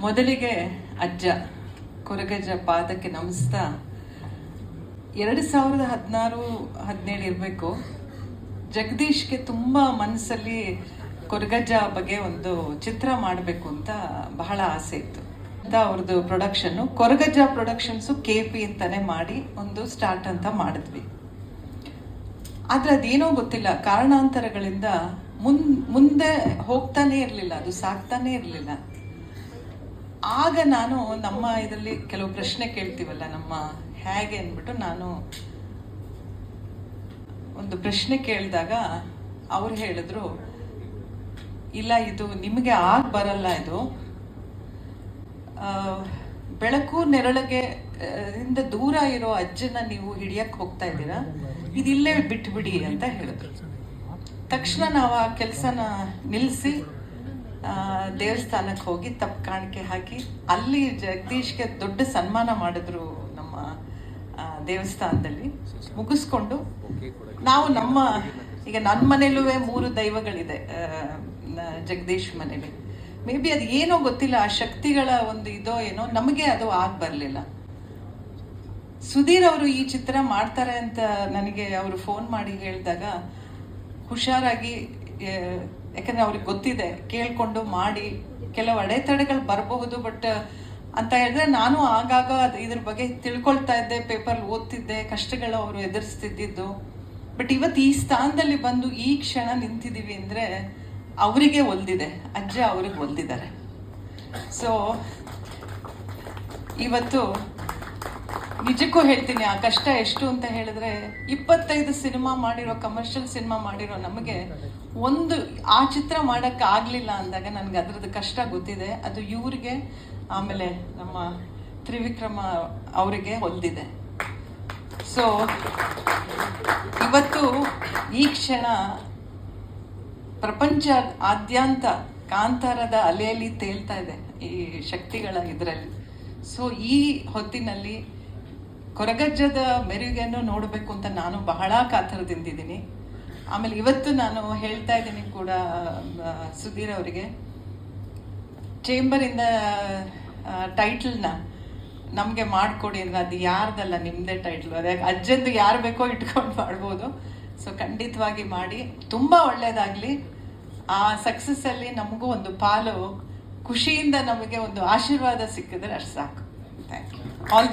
ಮೊದಲಿಗೆ ಅಜ್ಜ, ಕೊರಗಜ್ಜ ಪಾದಕ್ಕೆ ನಮಿಸ್ತಾ. ಎರಡು ಸಾವಿರದ ಹದಿನಾರು, ಹದಿನೇಳು ಇರಬೇಕು. ಜಗದೀಶ್ಗೆ ತುಂಬ ಮನಸ್ಸಲ್ಲಿ ಕೊರಗಜ್ಜ ಬಗ್ಗೆ ಒಂದು ಚಿತ್ರ ಮಾಡಬೇಕು ಅಂತ ಬಹಳ ಆಸೆ ಇತ್ತು. ಅಂತ ಅವ್ರದ್ದು ಪ್ರೊಡಕ್ಷನ್ನು ಕೊರಗಜ್ಜ ಪ್ರೊಡಕ್ಷನ್ಸು ಕೆ ಪಿ ಅಂತಾನೆ ಮಾಡಿ ಒಂದು ಸ್ಟಾರ್ಟ್ ಅಂತ ಮಾಡಿದ್ವಿ. ಆದ್ರೆ ಅದೇನೋ ಗೊತ್ತಿಲ್ಲ, ಕಾರಣಾಂತರಗಳಿಂದ ಮುನ್, ಮುಂದೆ ಹೋಗ್ತಾನೇ ಇರಲಿಲ್ಲ, ಅದು ಸಾಕ್ತಾನೆ ಇರಲಿಲ್ಲ. ಆಗ ನಾನು ನಮ್ಮ ಇದರಲ್ಲಿ ಕೆಲವು ಪ್ರಶ್ನೆ ಕೇಳ್ತೀವಲ್ಲ, ನಮ್ಮ ಹೇಗೆ ಅಂದ್ಬಿಟ್ಟು ನಾನು ಒಂದು ಪ್ರಶ್ನೆ ಕೇಳಿದಾಗ ಅವ್ರು ಹೇಳಿದ್ರು, ಇಲ್ಲ, ಇದು ನಿಮಗೆ ಆಗ ಬರಲ್ಲ ಇದು. ಬೆಳಕು ನೆರಳಿಗೆ ಇಂದ ದೂರ ಇರೋ ಅಜ್ಜನ ನೀವು ಹಿಡಿಯಕ್ಕೆ ಹೋಗ್ತಾ ಇದ್ದೀರಾ? ಇದಿಲ್ಲೇ ಬಿಟ್ಬಿಡಿ ಅಂತ ಹೇಳಿದ್ರು. ತಕ್ಷಣ ನಾವು ಆ ಕೆಲಸನ ನಿಲ್ಲಿಸಿ ದೇವಸ್ಥಾನಕ್ಕೆ ಹೋಗಿ ತಪ್ಪು ಕಾಣಿಕೆ ಹಾಕಿ ಅಲ್ಲಿ ಜಗದೀಶ್ಗೆ ದೊಡ್ಡ ಸನ್ಮಾನ ಮಾಡಿದ್ರು ನಮ್ಮ ದೇವಸ್ಥಾನದಲ್ಲಿ. ಮುಗಿಸ್ಕೊಂಡು ನಾವು ನಮ್ಮ, ಈಗ ನನ್ನ ಮನೇಲೂ ಮೂರು ದೈವಗಳಿದೆ ಜಗದೀಶ್ ಮನೇಲಿ. ಮೇ ಬಿ ಅದು ಏನೋ ಗೊತ್ತಿಲ್ಲ, ಆ ಶಕ್ತಿಗಳ ಒಂದು ಇದೋ ಏನೋ, ನಮಗೆ ಅದು ಆಗ ಬರಲಿಲ್ಲ. ಸುಧೀರ್ ಅವರು ಈ ಚಿತ್ರ ಮಾಡ್ತಾರೆ ಅಂತ ನನಗೆ ಅವರು ಫೋನ್ ಮಾಡಿ ಹೇಳಿದಾಗ ಹುಷಾರಾಗಿ ಯಾಕಂದ್ರೆ ಅವ್ರಿಗೆ ಗೊತ್ತಿದೆ, ಕೇಳಿಕೊಂಡು ಮಾಡಿ, ಕೆಲವು ಅಡೆತಡೆಗಳು ಬರಬಹುದು ಬಟ್ ಅಂತ ಹೇಳಿದ್ರೆ ನಾನು ಆಗಾಗ ಇದ್ರ ಬಗ್ಗೆ ತಿಳ್ಕೊಳ್ತಾ ಇದ್ದೆ ಪೇಪರ್ ಓದ್ತಿದ್ದೆ, ಕಷ್ಟಗಳು ಅವರು ಎದುರಿಸ್ತಿದ್ದಿದ್ದು. ಬಟ್ ಇವತ್ತು ಈ ಸ್ಥಾನದಲ್ಲಿ ಬಂದು ಈ ಕ್ಷಣ ನಿಂತಿದ್ದೀವಿ ಅಂದ್ರೆ ಅವರಿಗೆ ಒಲ್ದಿದೆ, ಅಜ್ಜ ಅವ್ರಿಗೆ ಒಲ್ದಿದ್ದಾರೆ. ಸೊ ಇವತ್ತು ನಿಜಕ್ಕೂ ಹೇಳ್ತೀನಿ, ಆ ಕಷ್ಟ ಎಷ್ಟು ಅಂತ ಹೇಳಿದ್ರೆ ಇಪ್ಪತ್ತೈದು ಸಿನಿಮಾ ಮಾಡಿರೋ ಕಮರ್ಷಿಯಲ್ ಸಿನಿಮಾ ಮಾಡಿರೋ ನಮಗೆ ಒಂದು, ಆ ಚಿತ್ರ ಮಾಡಕ್ಕೆ ಆಗಲಿಲ್ಲ ಅಂದಾಗ ನನ್ಗೆ ಅದ್ರದ್ದು ಕಷ್ಟ ಗೊತ್ತಿದೆ. ಅದು ಇವ್ರಿಗೆ, ಆಮೇಲೆ ನಮ್ಮ ತ್ರಿವಿಕ್ರಮ ಅವರಿಗೆ ಹೊಲ್ದಿದೆ. ಸೊ ಇವತ್ತು ಈ ಕ್ಷಣ ಪ್ರಪಂಚ ಆದ್ಯಂತ ಕಾಂತಾರದ ಅಲೆಯಲ್ಲಿ ತೇಲ್ತಾ ಇದೆ ಈ ಶಕ್ತಿಗಳ ಇದರಲ್ಲಿ. ಸೊ ಈ ಹೊತ್ತಿನಲ್ಲಿ ಕೊರಗಜ್ಜದ ಮೆರುಗೆಯನ್ನು ನೋಡಬೇಕು ಅಂತ ನಾನು ಬಹಳ ಕಾತರದಿಂದಿದ್ದೀನಿ ಆಮೇಲೆ ಇವತ್ತು ನಾನು ಹೇಳ್ತಾ ಇದ್ದೀನಿ ಕೂಡ ಸುಧೀರ್ ಅವರಿಗೆ. ಚೇಂಬರಿಂದ ಟೈಟಲ್ನ ನಮಗೆ ಮಾಡಿಕೊಡಿ ಅಂದ್ರೆ ಅದು ಯಾರ್ದಲ್ಲ ನಿಮ್ಮದೇ ಟೈಟ್ಲು. ಅದೇ ಅಜ್ಜಂದು ಯಾರು ಬೇಕೋ ಇಟ್ಕೊಂಡು ಮಾಡ್ಬೋದು. ಸೊ ಖಂಡಿತವಾಗಿ ಮಾಡಿ. ತುಂಬ ಒಳ್ಳೆಯದಾಗಲಿ ಆ ಸಕ್ಸಸ್ಸಲ್ಲಿ ನಮಗೂ ಒಂದು ಪಾಲು ಖುಷಿಯಿಂದ ನಮಗೆ ಒಂದು ಆಶೀರ್ವಾದ ಸಿಕ್ಕಿದ್ರೆ ಅಷ್ಟು ಸಾಕು. Thank you all the